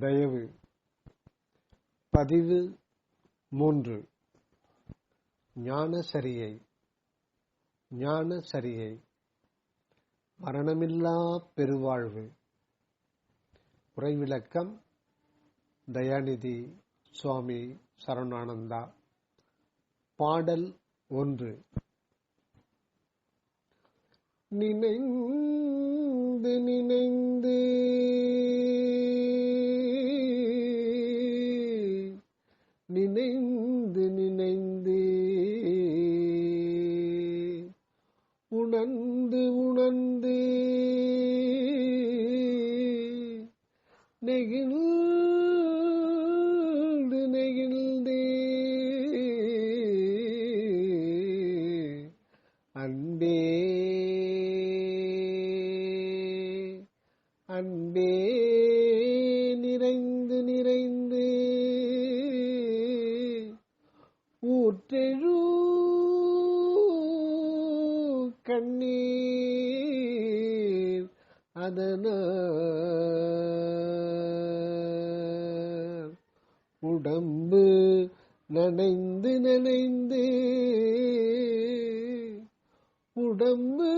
தயவு. பதிவு மூன்று. ஞானசரியை. ஞானசரியை. மரணமில்லா பெருவாழ்வு. உரைவிளக்கம் தயாநிதி சுவாமி சரணானந்தா. பாடல் ஒன்று. நினைந்து நினைந்து நினைந்து நினைந்து கண்ணீர் அதனால் உடம்பு நனைந்து நனைந்து. உடம்பு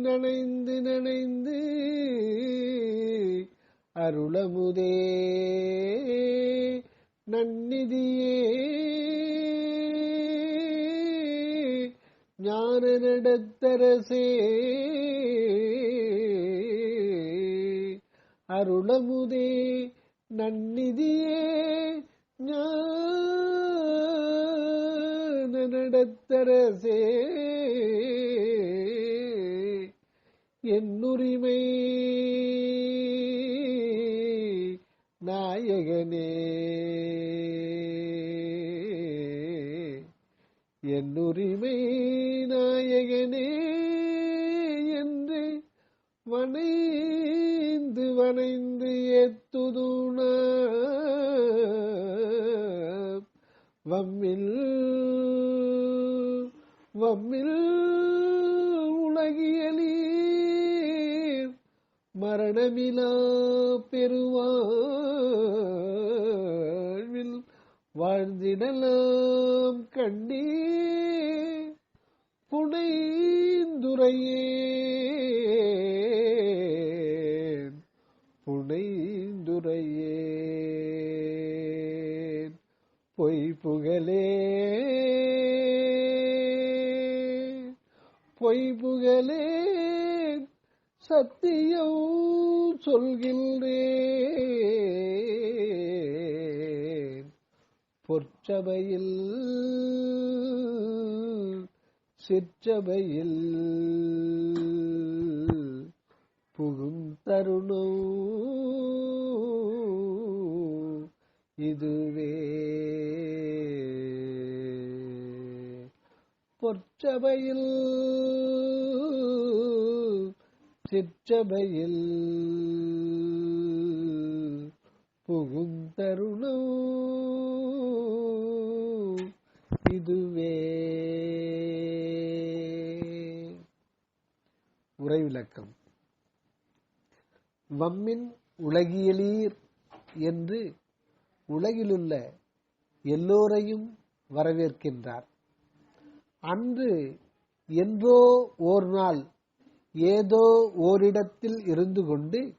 நனைந்து நனைந்து. அருளமுதே நன்னிதியே. ஞான நடத்தரசே அருளமுதே நன்னிதியே ஞான நடத்தரசே என்னுரிமை நாயகனே. என்னுரிமை நாயகனே என்று வனைந்து வனைந்து ஏத்துதுண வம்மில் வம்மில் உலகியலீர் மரணமிலா பெறுவார். வாழ்ந்திடலாம் கண்ணே புனைந்துரையேன் புனைந்துரையேன். பொய் புகழே பொய் புகழே சத்தியம் சொல்கின்றேன். பொற்சபையில் சிற்றபையில் புகும் தருணோ இதுவே. பொற்சபையில் சிற்றபையில் புகும் தருணம் இதுவே. உரைவிளக்கம் வம்மின் உலகியலீர் என்று உலகிலுள்ள எல்லோரையும் வரவேற்கின்றார். அன்று என்றோ ஓர் நாள் ஏதோ ஓரிடத்தில் இருந்து கொண்டு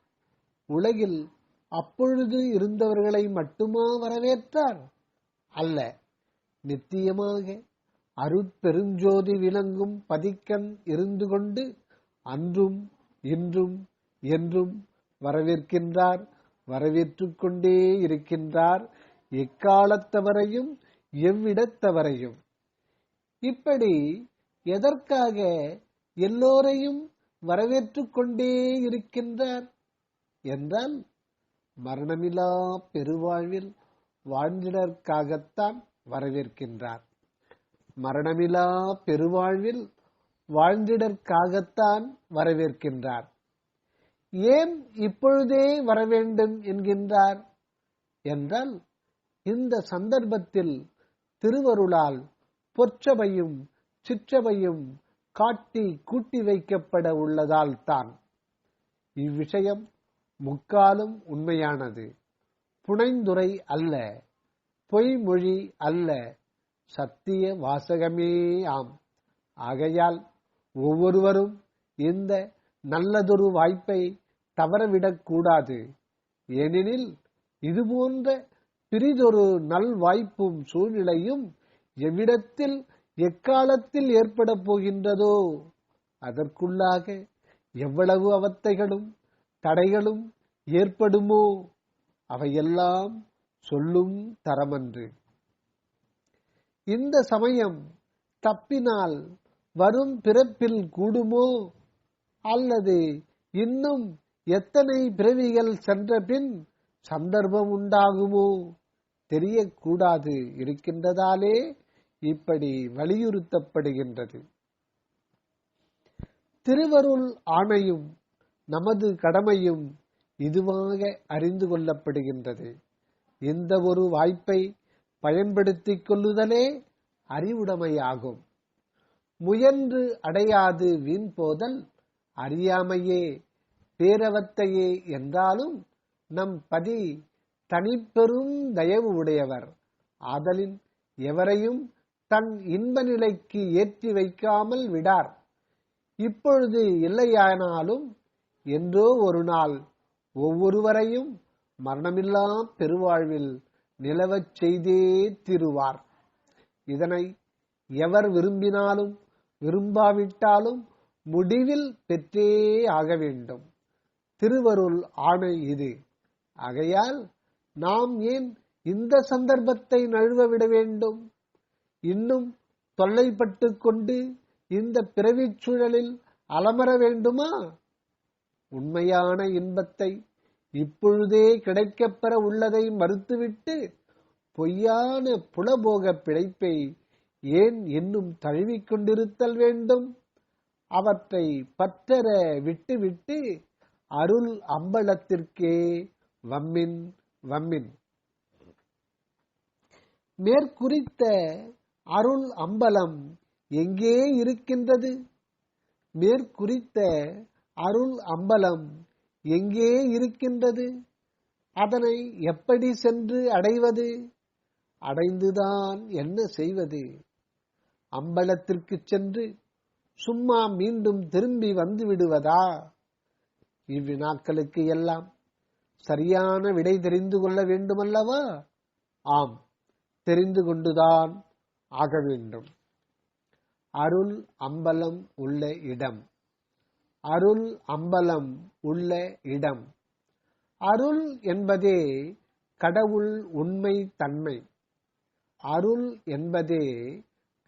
உலகில் அப்பொழுது இருந்தவர்களை மட்டுமா வரவேற்றார்? அல்ல. நித்தியமாக அருட்பெருஞ்சோதி விளங்கும் பதிக்கண் இருந்து கொண்டு அன்றும் இன்றும் என்றும் வரவேற்கின்றார் வரவேற்றுக் கொண்டே இருக்கின்றார் எக்காலத்தவரையும் எவ்விடத்தவரையும். இப்படி எதற்காக எல்லோரையும் வரவேற்றுக் கொண்டே இருக்கின்றார்? என்றால் மரணமிலா பெருவாழ்வில் வாழ்ந்திடற்காகத்தான் வரவேற்கின்றார். மரணமிலா பெருவாழ்வில் வாழ்ந்திடற்காகத்தான் வரவேற்கின்றார். ஏன் இப்பொழுதே வரவேண்டும் என்கின்றார்? என்றால் இந்த சந்தர்ப்பத்தில் திருவருளால் பொற்சபையும் சிற்றபையும் காட்டி கூட்டி வைக்கப்பட உள்ளதால் தான் இவ்விஷயம் முக்காலும் உண்மையானது. புனைந்துரை அல்ல பொய்மொழி அல்ல சத்திய வாசகமே ஆம். ஆகையால் ஒவ்வொருவரும் இந்த நல்லதொரு வாய்ப்பை தவறவிடக் கூடாது. ஏனெனில் இதுபோன்ற பிரிதொரு நல் வாய்ப்பும் சூழ்நிலையும் எவ்விடத்தில் எக்காலத்தில் ஏற்பட போகின்றதோ அதற்குள்ளாக எவ்வளவு அவத்தைகளும் தடைகளும் ஏற்படுமோ? அவையெல்லாம் சொல்லும் தரமன்று. இந்த சமயம் தப்பினால் வரும் பிறப்பில் கூடுமோ? அல்லது இன்னும் எத்தனை பிறவிகள் சென்ற பின் சந்தர்ப்பம் உண்டாகுமோ? தெரியக்கூடாது இருக்கின்றதாலே இப்படி வலியுறுத்தப்படுகின்றது. திருவருள் ஆணையும் நமது கடமையும் இதுவாக அறிந்து கொள்ளப்படுகின்றது. இந்த ஒரு வாய்ப்பை பயன்படுத்திக் கொள்ளுதலே அறிவுடைமையாகும். முயன்று அடையாது வீண் போதல் அறியாமையே. பேரவத்தையே என்றாலும் நம் பதி தனிப்பெரும் தயவு உடையவர். ஆதலின் எவரையும் தன் இன்ப நிலைக்கு ஏற்றி வைக்காமல் விடார். இப்பொழுது இல்லையானாலும் என்றோ ஒரு நாள் ஒவ்வொருவரையும் மரணமில்லா பெருவாழ்வில் நிலவச் செய்தே திருவார். இதனை எவர் விரும்பினாலும் விரும்பாவிட்டாலும் முடிவில் பெற்றே ஆக வேண்டும். திருவருள் ஆணை இது. ஆகையால் நாம் ஏன் இந்த சந்தர்ப்பத்தை நழுவ விட வேண்டும்? இன்னும் தொல்லைப்பட்டு கொண்டு இந்த பிறவிச் சூழலில் அலமர வேண்டுமா? உண்மையான இன்பத்தை இப்பொழுதே கிடைக்கப்பெற உள்ளதை மறுத்துவிட்டு பொய்யான புலபோக பிழைப்பை ஏன் இன்னும் தழுவிக் கொண்டிருத்தல் வேண்டும்? அவற்றை பற்றற விட்டுவிட்டு அருள் அம்பலத்திற்கே வம்மின் வம்மின். மேற்குறித்த அருள் அம்பலம் எங்கே இருக்கின்றது? மேற்குறித்த அருள் அம்பலம் எங்கே இருக்கின்றது? அதனை எப்படி சென்று அடைவது? அடைந்துதான் என்ன செய்வது? அம்பலத்திற்கு சென்று சும்மா மீண்டும் திரும்பி வந்து விடுவதா? இவ்வினாக்களுக்கு எல்லாம் சரியான விடை தெரிந்து கொள்ள வேண்டுமல்லவா? ஆம் தெரிந்து கொண்டுதான் ஆக வேண்டும். அருள் அம்பலம் உள்ள இடம். அருள் அம்பலம் உள்ள இடம். அருள் என்பதே கடவுள் உண்மை தன்மை. அருள் என்பதே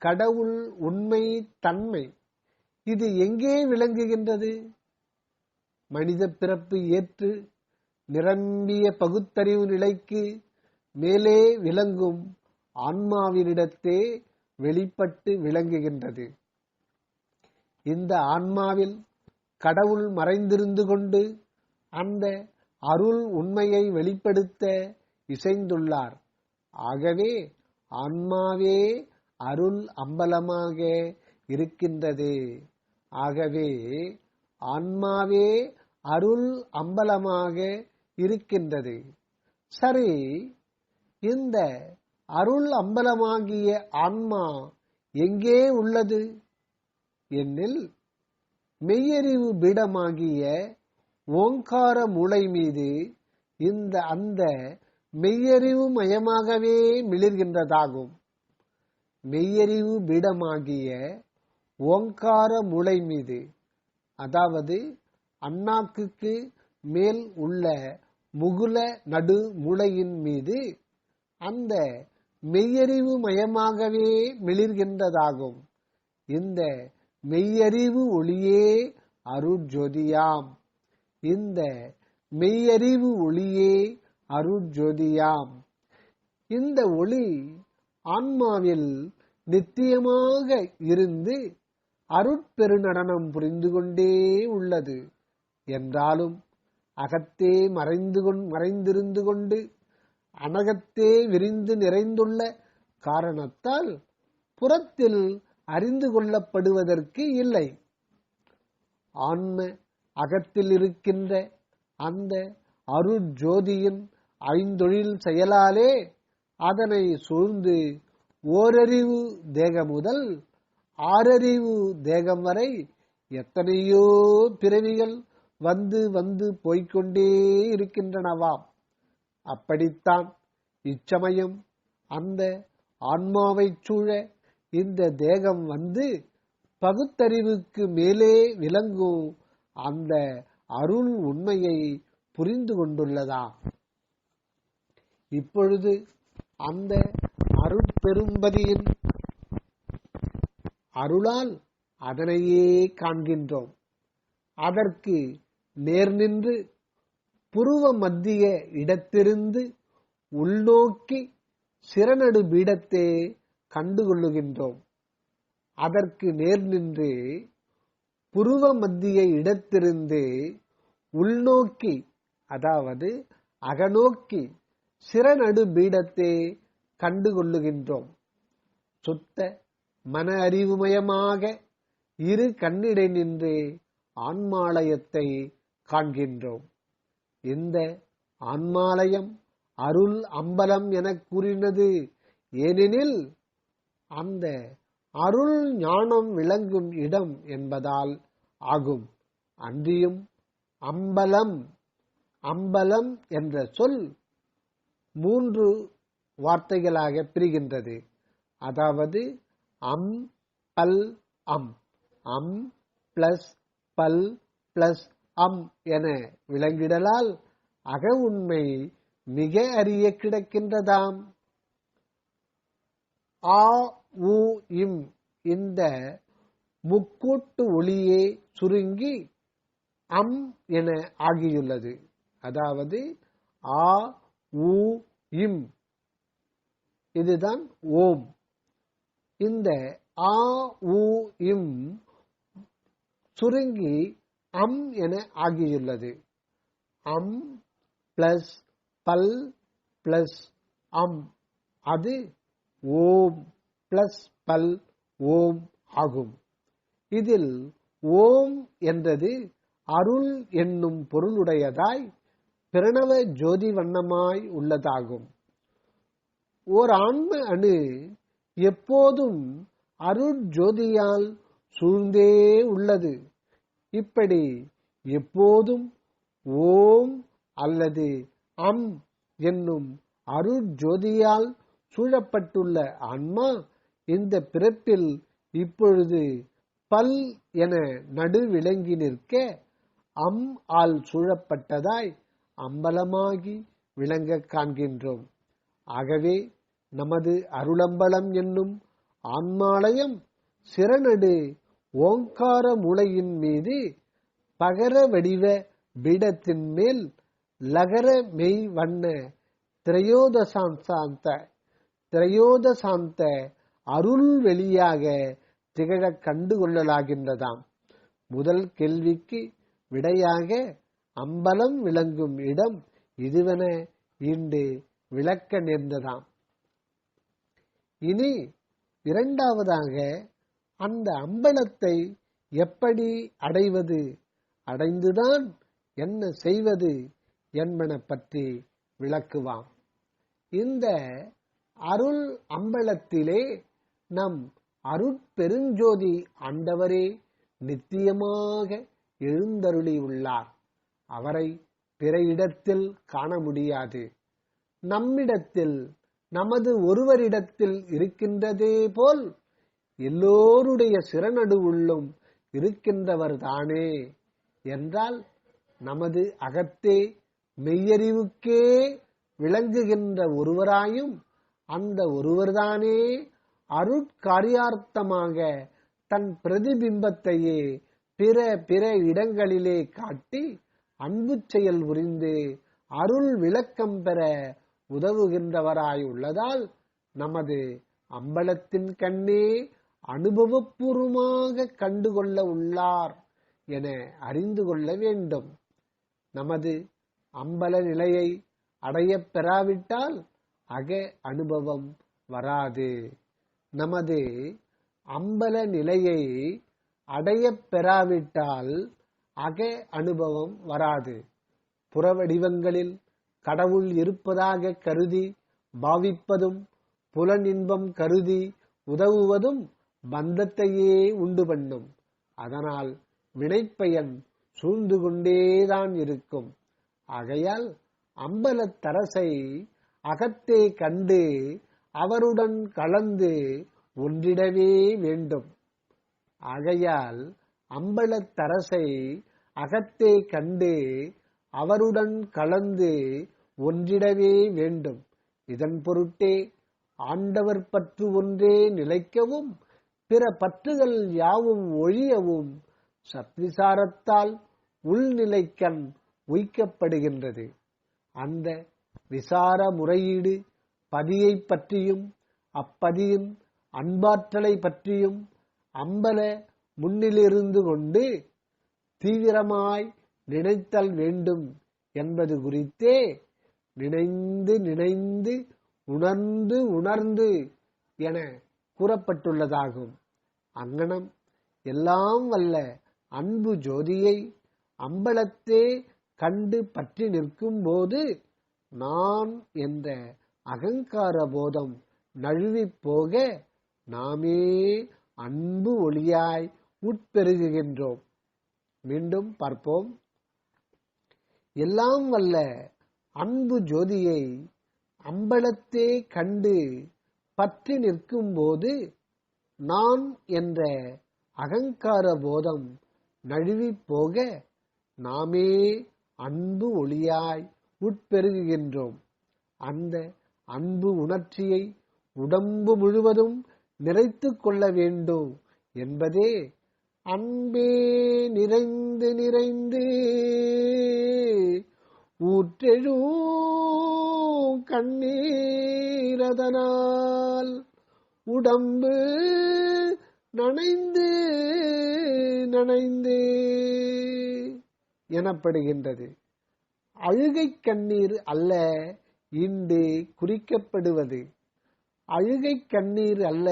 கடவுள் உண்மை தன்மை. இது எங்கே விளங்குகின்றது? மனித பிறப்பு ஏற்று நிரம்பிய பகுத்தறிவு நிலைக்கு மேலே விளங்கும் ஆன்மாவினிடத்தே வெளிப்பட்டு விளங்குகின்றது. இந்த ஆன்மாவில் கடவுள் மறைந்திருந்து கொண்டு அந்த அருள் உண்மையை வெளிப்படுத்த இசைந்துள்ளார். ஆகவே ஆன்மாவே அருள் அம்பலமாக இருக்கின்றது. ஆகவே ஆன்மாவே அருள் அம்பலமாக இருக்கின்றது. சரி இந்த அருள் அம்பலமாகிய ஆன்மா எங்கே உள்ளது? என்னில் மெய்யறிவு பீடமாகிய ஓங்கார முளை மீது இந்த அந்த மெய்யறிவு மயமாகவே மிளிர்கின்றதாகும். மெய்யறிவு பீடமாகிய ஓங்கார முளை மீது அதாவது அண்ணாக்குக்கு மேல் உள்ள முகுல நடு முளையின் மீது அந்த மெய்யறிவு மயமாகவே மிளிர்கின்றதாகும். இந்த மெய்யறிவு ஒளியே அருட்ஜோதியாம். இந்த மெய்யறிவு ஒளியே அருட்ஜோதியாம். இந்த ஒளி ஆன்மாவில் நித்தியமாக இருந்து அருட்பெருநடனம் புரிந்து கொண்டே உள்ளது. என்றாலும் அகத்தே மறைந்து கொண் மறைந்திருந்து கொண்டு அனகத்தே விரிந்து நிறைந்துள்ள காரணத்தால் புறத்தில் அறிந்து கொள்ளப்படுவதற்கு இல்லை. ஆன்ம அகத்தில் இருக்கின்ற அந்த அருட்ஜோதியின் ஐந்தொழில் செயலாலே அதனை சூழ்ந்து ஓரறிவு தேகம் முதல் ஆறறிவு தேகம் வரை எத்தனையோ பிறவிகள் வந்து வந்து போய்க்கொண்டே இருக்கின்றனவாம். அப்படித்தான் இச்சமயம் அந்த ஆன்மாவைச் சூழ இந்த தேகம் வந்து பகுத்தறிவுக்கு மேலே விளங்கும் அந்த அருள் உண்மையை புரிந்து கொண்டுள்ளதா? இப்பொழுது அந்த அருட்பெரும்பதியின் அருளால் அதனையே காண்கின்றோம். அதற்கு நேர் நின்று புருவ மத்திய இடத்திருந்து உள்நோக்கி சிறநடு பீடத்தே கண்டுகொள்ளுகின்றோம். அதற்கு நேர் நின்று புருவ மத்திய இடத்திலிருந்து உள்நோக்கி அதாவது அகநோக்கி சிறநடு பீடத்தை கண்டுகொள்ளுகின்றோம். சுத்த மன அறிவுமயமாக இரு கண்ணிடை நின்று ஆன்மாலயத்தை காண்கின்றோம். இந்த ஆன்மாலயம் அருள் அம்பலம் என கூறினது? ஏனெனில் அந்த அருள் ஞானம் விளங்கும் இடம் என்பதால் ஆகும். அன்றியும் அம்பலம் அம்பலம் என்ற சொல் மூன்று வார்த்தைகளாக பிரிகின்றது. அதாவது அம் பல் அம். அம் பிளஸ் பல் பிளஸ் அம் என விளங்கிடலால் அக உண்மை மிக அறிய கிடக்கின்றதாம். ஆ உ இம் இந்த முக்கூட்டு ஒளியே சுருங்கி அம் என ஆகியுள்ளது. அதாவது ஆ உ இம். இதுதான் ஓம். இந்த ஆ உ இம் சுருங்கி அம் என ஆகியுள்ளது. அம் பிளஸ் பல் பிளஸ் அம். அது ஓம். பிளஸ் பல் ஓம் ஆகும். இதில் ஓம் என்றது அருள் என்னும் பொருளுடையதாய் பிரணவ ஜோதி வண்ணமாய் உள்ளதாகும். ஓர் ஆன்ம அணு எப்போதும் அருட்ஜோதியால் சூழ்ந்தே உள்ளது. இப்படி எப்போதும் ஓம் அல்லது அம் என்னும் அருட்ஜோதியால் சூழப்பட்டுள்ள ஆன்மா இந்த பிறப்பில் இப்பொழுது பல் என நடுவிளங்கி நிற்க அம் ஆல் சூழப்பட்டதாய் அம்பலமாகி விளங்க காண்கின்றோம். ஆகவே நமது அருளம்பலம் என்னும் ஆன்மாலயம் சிறநடு ஓங்கார மூலையின் மீது பகர வடிவ பீடத்தின் மேல் லகர மெய் வண்ண திரையோதசாந்த திரையோதசாந்த அருள் வெளியாக திகழக் கண்டு கொள்ளலாகின்றதாம் முதல் கேள்விக்கு விடையாக அம்பலம் விளங்கும் இடம் இதுவென இன்று விளக்க நேர்ந்ததாம். இனி இரண்டாவதாக அந்த அம்பலத்தை எப்படி அடைவது? அடைந்துதான் என்ன செய்வது என்பன பற்றி விளக்குவாம். இந்த அருள் அம்பலத்திலே நம் அருட்பெருஞ்சோதி ஆண்டவரே நித்தியமாக எழுந்தருளியுள்ளார். அவரை பிற இடத்தில் காண முடியாது. நம்மிடத்தில் நமது ஒருவரிடத்தில் இருக்கின்றதே போல் எல்லோருடைய சிறநடு உள்ளும் இருக்கின்றவர் தானே என்றால் நமது அகத்தே மெய்யறிவுக்கே விளங்குகின்ற ஒருவராயும் அந்த ஒருவர்தானே அருட்காரியார்த்தமாக தன் பிரதிபிம்பத்தையே பிற பிற இடங்களிலே காட்டி அன்பு செயல் புரிந்து அருள் விளக்கம் பெற உதவுகின்றவராய் உள்ளதால் நமது அம்பலத்தின் கண்ணே அனுபவபூர்வமாக கண்டுகொள்ள உள்ளார் என அறிந்து கொள்ள வேண்டும். நமது அம்பல நிலையை அடையப் பெறாவிட்டால் அக அனுபவம் வராது. நமது அம்பல நிலையை அடையப் பெறாவிட்டால் அக அனுபவம் வராது. புறவடிவங்களில் கடவுள் இருப்பதாக கருதி பாவிப்பதும் புலனின்பம் கருதி உதவுவதும் பந்தத்தையே உண்டு பண்ணும். அதனால் வினைப்பயன் சூழ்ந்து கொண்டேதான் இருக்கும். ஆகையால் அம்பலத்தரசை அகத்தே கண்டு அவருடன் கலந்து ஒன்றிடவே வேண்டும். ஆகையால் அம்பலத்தரசை அகத்தே கண்டு அவருடன் கலந்து ஒன்றிடவே வேண்டும். இதன் பொருட்டே ஆண்டவர் பற்று ஒன்றே நிலைக்கவும் பிற பற்றுகள் யாவும் ஒழியவும் சத்விசாரத்தால் உள்நிலைக்கண் உய்க்கப்படுகின்றது. அந்த விசார முறையீடு பதியை பற்றியும் அப்பதியின் அன்பாற்றலை பற்றியும் அம்பல முன்னிலிருந்து கொண்டு தீவிரமாய் நினைத்தல் வேண்டும் என்பது குறித்தே நினைந்து நினைந்து உணர்ந்து உணர்ந்து என கூறப்பட்டுள்ளதாகும். அங்கனம் எல்லாம் வல்ல அன்பு ஜோதியை அம்பலத்தே கண்டு பற்றி நிற்கும் போது நான் என்ற அகங்கார போதம் நழுவி போக நாமே அன்பு ஒளியாய் உட்பெருகுகின்றோம். மீண்டும் பார்ப்போம். எல்லாம் வல்ல அன்பு ஜோதியை அம்பலத்தே கண்டு பற்றி நிற்கும் போது நான் என்ற அகங்கார போதம் நழுவிப் போக நாமே அன்பு ஒளியாய் உட்பெருகுகின்றோம். அந்த அன்பு உணர்ச்சியை உடம்பு முழுவதும் நிறைத்து கொள்ள வேண்டும் என்பதே அன்பே நிறைந்து நிறைந்து. ஊற்றெழும் கண்ணீரதனால் உடம்பு நனைந்து நனைந்து எனப்படுகின்றது. அழுகை கண்ணீர் அல்ல இன்று குறிக்கப்படுவது. அழுகை கண்ணீர் அல்ல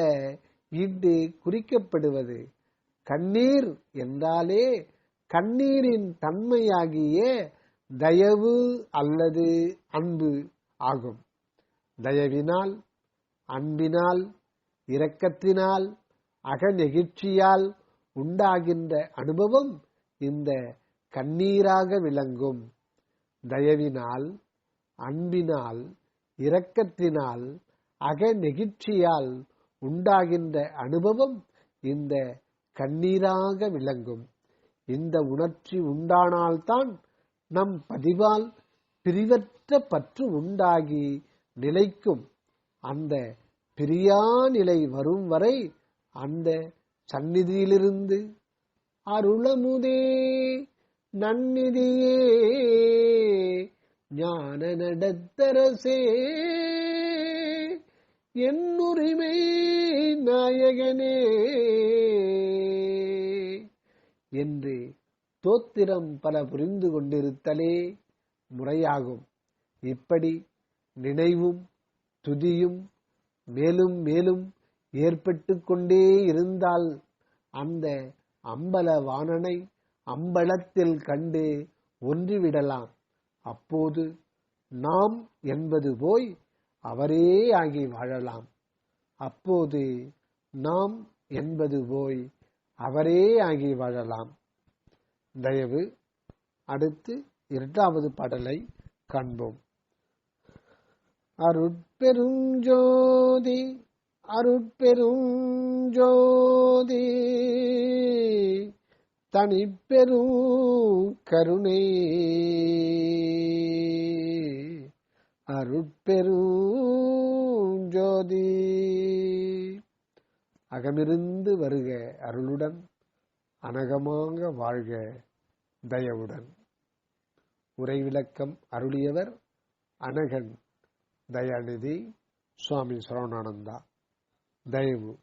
இன்று குறிக்கப்படுவது. கண்ணீர் என்றாலே கண்ணீரின் தன்மையாகிய தயவு அல்லது அன்பு ஆகும். தயவினால் அன்பினால் இரக்கத்தினால் அகநெகிழ்ச்சியால் உண்டாகின்ற அனுபவம் இந்த கண்ணீராக விளங்கும். தயவினால் அன்பினால் இரக்கத்தினால் அகநெகிழ்ச்சியால் உண்டாகின்ற அனுபவம் இந்த கண்ணீராக விளங்கும். இந்த உணர்ச்சி உண்டானால்தான் நம் பதிவால் பிரிவற்ற பற்று உண்டாகி நிலைக்கும். அந்த பிரியா நிலை வரும் வரை அந்த சந்நிதியிலிருந்து அருளமுதே நன்னிதியே ஞான நடத்தரசே என்னுரிமை நாயகனே. என்று தோத்திரம் பல புரிந்து கொண்டிருத்தலே முறையாகும். இப்படி நினைவும் துதியும் மேலும் மேலும் ஏற்பட்டு கொண்டே இருந்தால் அந்த அம்பல வாணனை அம்பலத்தில் கண்டு ஒன்றிவிடலாம். அப்போது நாம் என்பது போய் அவரே ஆகி வாழலாம். அப்போது நாம் என்பது போய் அவரே ஆகி வாழலாம். தயவு அடுத்து இரண்டாவது பாடலை காண்போம். அருட்பெருஞ்சோதி அருட்பெருஞ்சோதி தனிப்பெரும் கருணை. அருட்பெருஞ்சோதி அகமிருந்து வருக அருளுடன் அனகமாக வாழ்க தயவுடன். உரை விளக்கம் அருளியவர் அனகன் தயாநிதி சுவாமி சரவணானந்தா. தயவு.